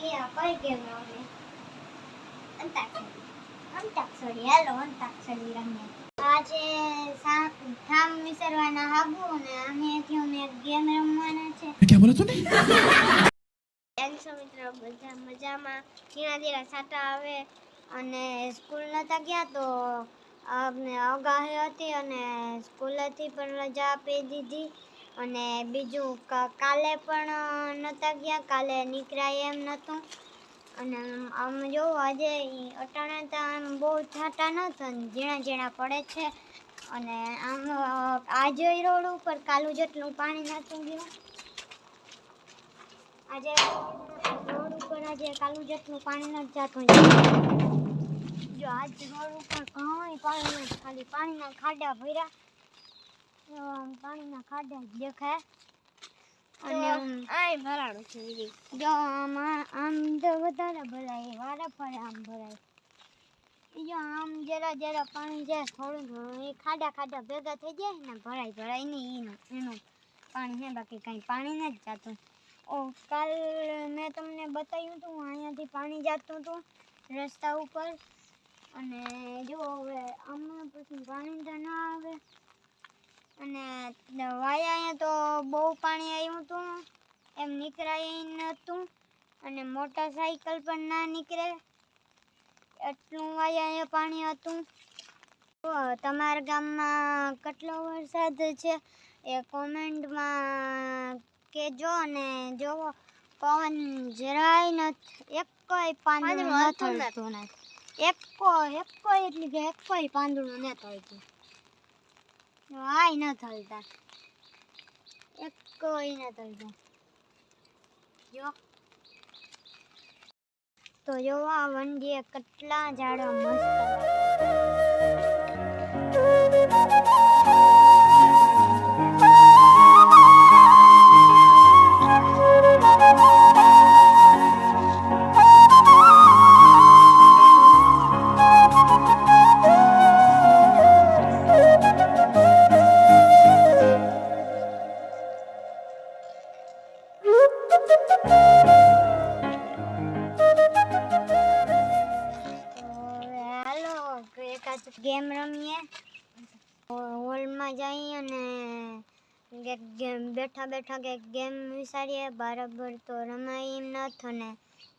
એ ಅಪ್ಪಗೆವನೆ બધા મજામાં? ધીરા ધીરા સાટા આવે અને સ્કૂલ નતા ગયા તો અમને અગાહી હતી અને સ્કૂલેથી પણ રજા આપી દીધી. અને બીજું કાલે પણ નહોતા ગયા. કાલે નીકળાય એમ નહોતું. અને આમ જો, આજે અટાણા તો આમ બહુ છાંટા નહોતા ઝીણા ઝીણા પડે છે. અને આમ આજે રોડ ઉપર કાલું જેટલું પાણી નહોતું ગયું. આજે રોડ ઉપર આજે કાલું જેટલું પાણી નથી જતું જો, આજ રોડ ઉપર ઘણું પાણી ખાલી પાણીના ખાડા ભર્યા. આમ પાણીના ખાડા જ દેખાય. અને આય ભરાણું છે જો આમ આમ તો વધારે ભરાય વારા ફરે આમ ભરાય. જો આમ જરા જરા પાણી જાય થોડું થોડું એ ખાડા ખાડા ભેગા થઈ જાય ને ભરાય ભરાય નહીં એનું એનું પાણી છે બાકી કાંઈ પાણી નથી જતું. ઓ કાલ મેં તમને બતાવ્યું હતું અહીંયાથી પાણી જતું હતું રસ્તા ઉપર. અને જો હવે આમાં પછી પાણી તો ના આવે. અને વાયા અહીંયા તો બહુ પાણી આવ્યું હતું. એમ નીકળાય નહોતું અને મોટરસાઇકલ પણ ના નીકળે. એટલું વાયા અહીંયા પાણી હતું. તો તમારા ગામમાં કેટલો વરસાદ છે એ કોમેન્ટમાં કહેજો અને જોવો. પવન જરાય નથી એક કોઈ પાંદડું નથી એક કોઈ એક કોઈ એટલે કે એક કોઈ પાંદડું નથી હલતું આય ન હલતા એક કોઈ ન હલતા જો. તો જો આ વંડીએ કેટલા ઝાડવા મસ્ત. હોલમાં જઈએ અને ગેમ, બેઠા બેઠા કે ગેમ વિચારીએ બરાબર તો રમાય એમ નથી અને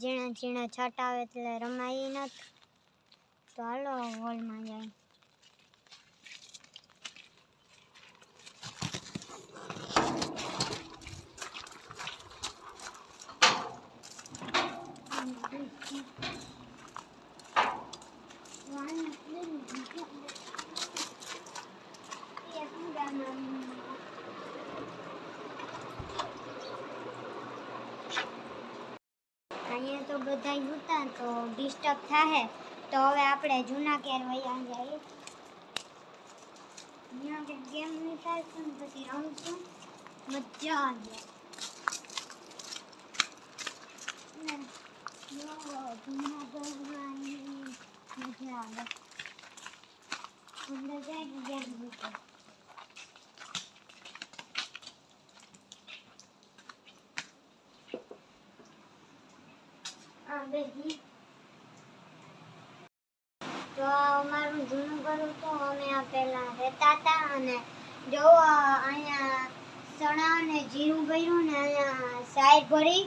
ઝીણા ઝીણા છાંટા આવે એટલે રમાય નથ. તો હાલો હોલમાં જઈએ Thank તો બધા હતા તો ડિસ્ટર્બ થાય તો હવે આપણે જૂના કેર વયા જઈએ અહીંયા કે ગેમ નહીં થાય પણ પછી રમશું મજા આવે. ને જો જૂના ઘરમાં મજા આવે. અંદર જાય ને ગેમ મૂકે બેસી. તો અમારું જૂનું ઘર હતું, અમે આ પહેલા રહેતા હતા અને જો અહીંયા ચણા અને જીરું ભર્યું ને અહીંયા સાઈડ ભરી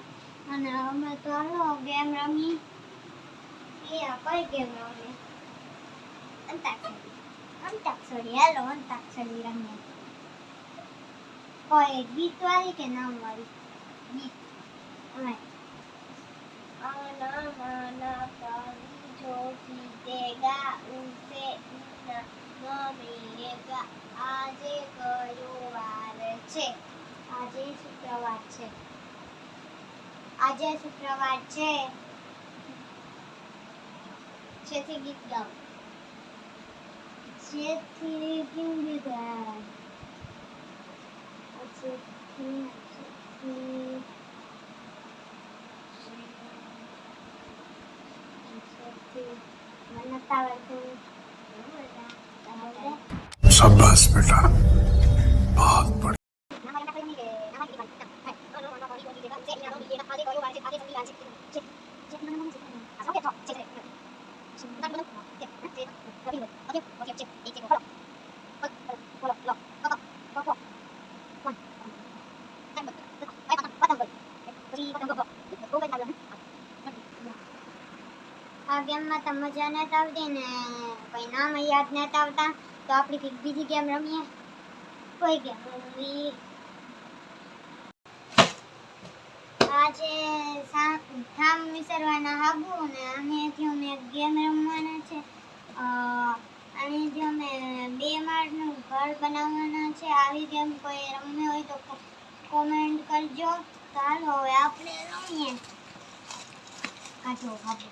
અને અમે તો હાલો ગેમ રમી. એ કઈ ગેમ રમી અંતાક્ષરી. અંતાક્ષરી, હાલો અંતાક્ષરી રમીએ. કોઈ ગીત વાળી કે નામ વાળી? ગીત. હા आना माना पानी जो जीतेगा उसे न मिलेगा આજે કયો વાર છે આજે શુક્રવાર છે આજે શુક્રવાર છે છેથી ગીત ગાઓ છેથી કેમ ગીત ગાય છેથી શાબાશ બેટા बहुत बड़ी Thank you. આ ગેમમાં તો મજા નથી આવતી ને કોઈ નામ યાદ નથી આવતા, તો આપણે કંઈક બીજી ગેમ રમીએ. કોઈ ગેમ રમવી આજે થામ વિસરવાના હાબુ અને આનેથી અમે ગેમ રમવાના છે. અહીંથી અમે બે માળનું ઘર બનાવવાના છે, આવી ગેમ કોઈ રમવી હોય તો કોમેન્ટ કરજો. ચાલો હવે આપણે રમીએ. કાઢો હાબુ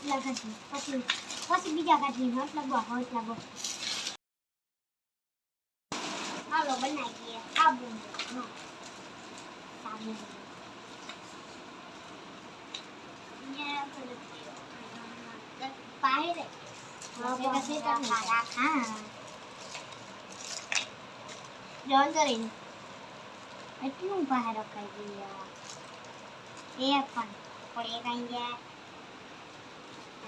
એટલા કાઢી પછી પછી બીજા કાઢી એટલા બહુ એટલા બહુ હાલો બનાવી દઈએ સાબુ સાબુ પાયરે હા જોન કરીને એટલું બહાર રખાઈ ગયા એ પણ પણ એ કઈ ગયા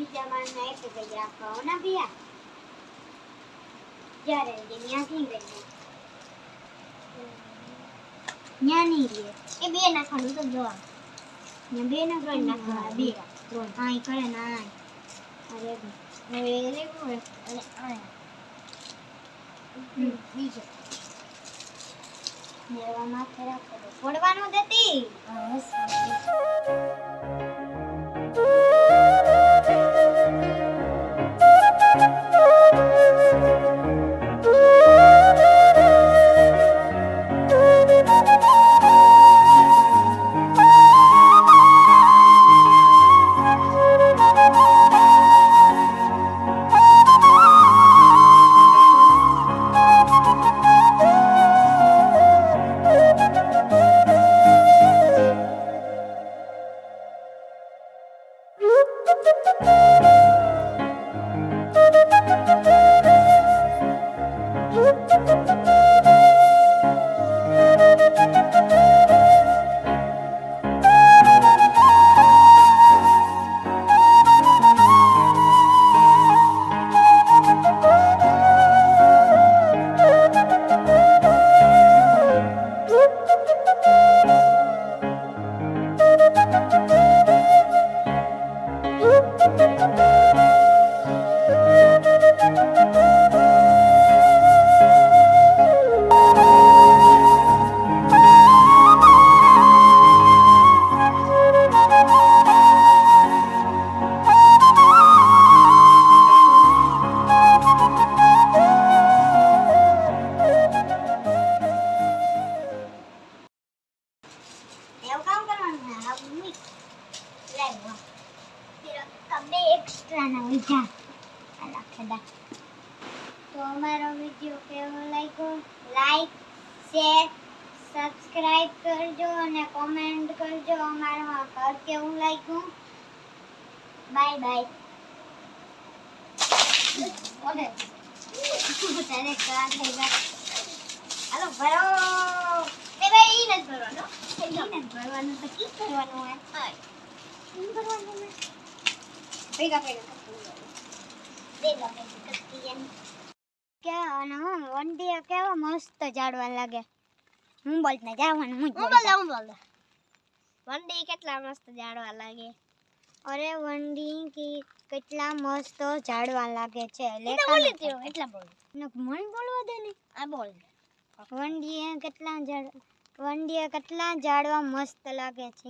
બીજા માળના એક જ રાખવાના બીયા જ્યારે ત્યાંથી ગઈ લે એ બે નાખવાનું તો જો ને બે ના ત્રણ નાખવા બે. ત્રણ. હા, એ કરે ના અરે હવે એ લેવું અને આ બીજો. ને માથે રાખો ફોડવાનું દેતી એવું આલા તો અમારો વીડિયો કેવો લાગ્યો? લાઈક શેર સબસ્ક્રાઇબ કરજો અને કોમેન્ટ કરજો અમારા ઘર કેવું લાગ્યું. બાય બાય ઓકે તારે કા થઈ ગયા હાલો ભરો. એ ભાઈ ઈ નથી ભરવાનો. ઈ નથી ભરવાનું તો કી કરવાનું હોય. શું કરવાનું ભેગા ભેગા. ભેગા કરતી એમ કે અને હું વંડીએ કેવા મસ્ત જાડવા લાગે હું બોલતા જાવાનું હું હું બોલે હું બોલે વંડી કેટલા મસ્ત જાડવા લાગે અરે વંડી કી કેટલા મસ્ત જાડવા લાગે છે એટલે બોલી ત્યો એટલા બોલ મને બોલવા દે ને આ બોલ વંડીએ કેટલા ઝાડ વંડીએ કેટલા ઝાડવા મસ્ત લાગે છે